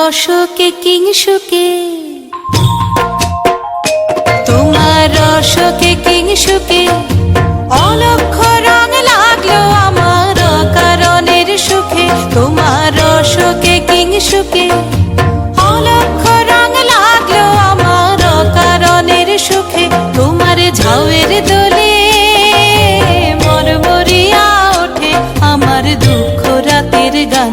রসকে কিংসুকে তোমার রসকে কিংসুকে অলক্ষ রং লাগল আমার কারণের সুখে। তোমার রসকে কিংসুকে অলক্ষ রং লাগল আমার কারণের সুখে। তোমার ঝাউয়ের দোলে মরমরিয়া ওঠে। আমার দুঃখ রাতের গান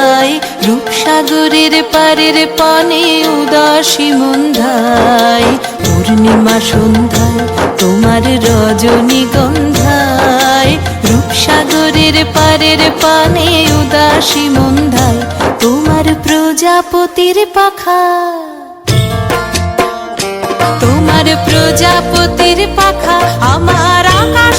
রজনীগন্ধায় রূপসাগরের পারের পানে উদাসী মন্ধায় পূর্ণিমা সন্ধ্যায় তোমার রজনীগন্ধায়, রূপসাগরের পারের পানে উদাসী মন্ধায় তোমার প্রজাপতির পাখা। তোমার প্রজাপতির পাখা, আমার আকাশ